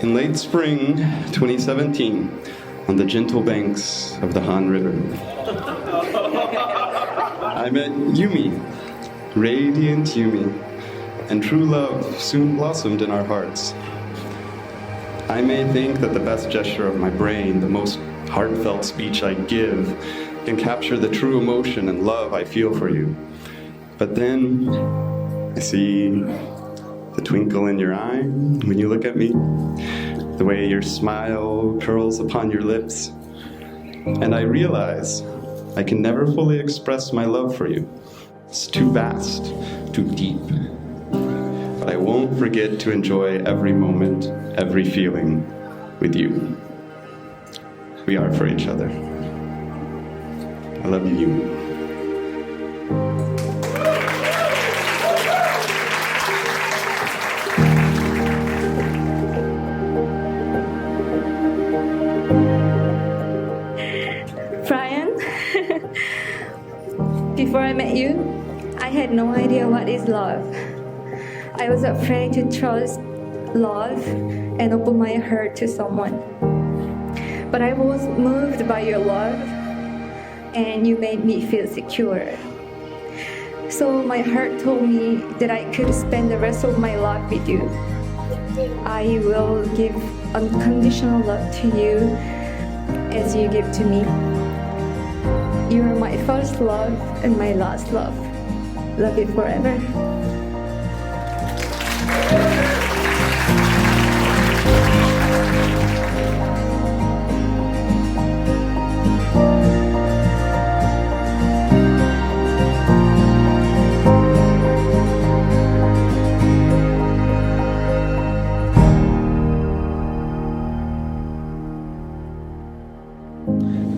In late spring 2017, on the gentle banks of the Han River, I met Yumi, radiant Yumi, and true love soon blossomed in our hearts. I may think that the best gesture of my brain, the most heartfelt speech I give, can capture the true emotion and love I feel for you. But then I see the twinkle in your eye when you look at me, the way your smile curls upon your lips, and I realize I can never fully express my love for you. It's too vast, too deep. But I won't forget to enjoy every moment, every feeling with you. We are for each other. I love you, before I met you, I had no idea what is love. I was afraid to trust love and open my heart to someone. But I was moved by your love, and you made me feel secure. So my heart told me that I could spend the rest of my life with you. I will give unconditional love to you as you give to me. You are my first love and my last love. Love you forever.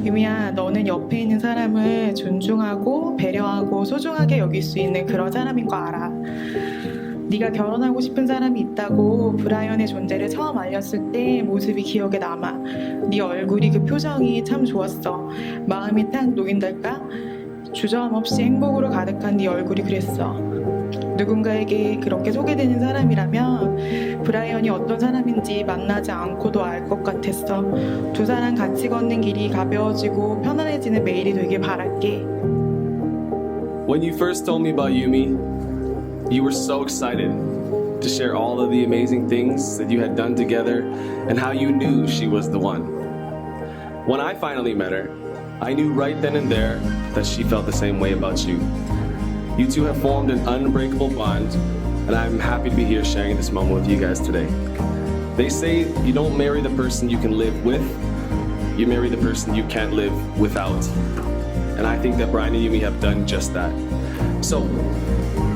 유미야, 너는 옆에 있는 사람을 존중하고 배려하고 소중하게 여길 수 있는 그런 사람인 거 알아. 네가 결혼하고 싶은 사람이 있다고 브라이언의 존재를 처음 알렸을 때 모습이 기억에 남아. 네 얼굴이 그 표정이 참 좋았어. 마음이 탁 녹인달까? 주저함 없이 행복으로 가득한 네 얼굴이 그랬어. 누군가에게 그렇게 소개되는 사람이라면 브라이언이 어떤 사람인지 만나지 않고도 알 것 같았어. 두 사람 같이 걷는 길이 가벼워지고 편안해지는 매일이 되길 바랄게. When you first told me about Yumi, you were so excited to share all of the amazing things that you had done together and how you knew she was the one. When I finally met her, I knew right then and there that she felt the same way about you. You two have formed an unbreakable bond, and I'm happy to be here sharing this moment with you guys today. They say you don't marry the person you can live with, you marry the person you can't live without. And I think that Brian and Yumi have done just that. So,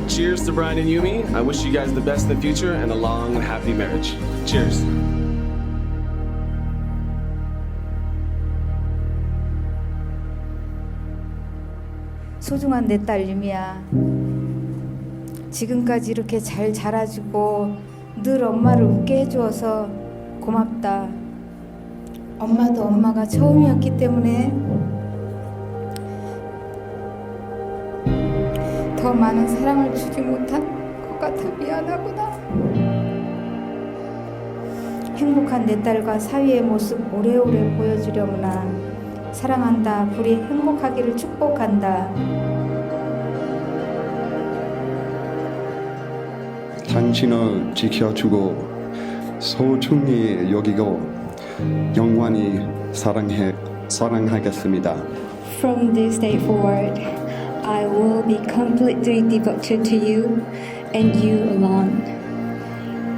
cheers to Brian and Yumi. I wish you guys the best in the future and a long and happy marriage. Cheers. 소중한 내 딸 유미야. 지금까지 이렇게 잘 자라주고 늘 엄마를 웃게 해주어서 고맙다. 엄마도 엄마가 처음이었기 때문에 더 많은 사랑을 주지 못한 것 같아 미안하구나. 행복한 내 딸과 사위의 모습 오래오래 보여주려무나 사랑한다. 우리 행복하기를 축복한다. 당신을 지켜주고 소중히 여기고 영원히 사랑해 사랑하겠습니다. From this day forward, I will be completely devoted to you and you alone.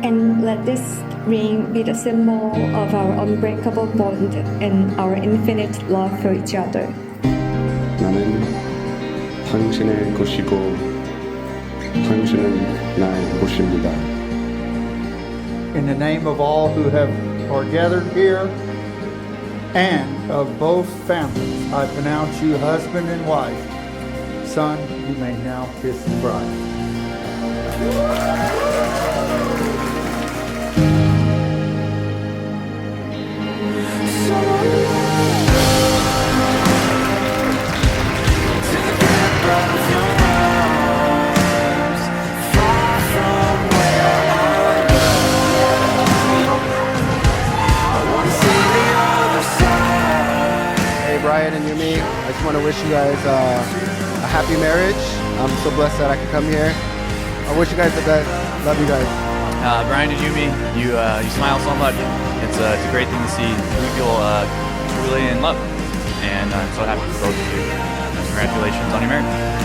And let this ring be the symbol of our unbreakable bond and our infinite love for each other. 나는 당신의 것이고 당신은 나의 것입니다. In the name of all who have are gathered here and of both families, I pronounce you husband and wife. Son, you may now kiss the bride. Wish you guys uh, a happy marriage. I'm so blessed that I could come here. I wish you guys the best. Love you guys. Uh, Brian and Yumi, you uh, you smile so much. It's, uh, it's a great thing to see. We feel uh, truly in love, and I'm so happy for both of you. Congratulations on your marriage.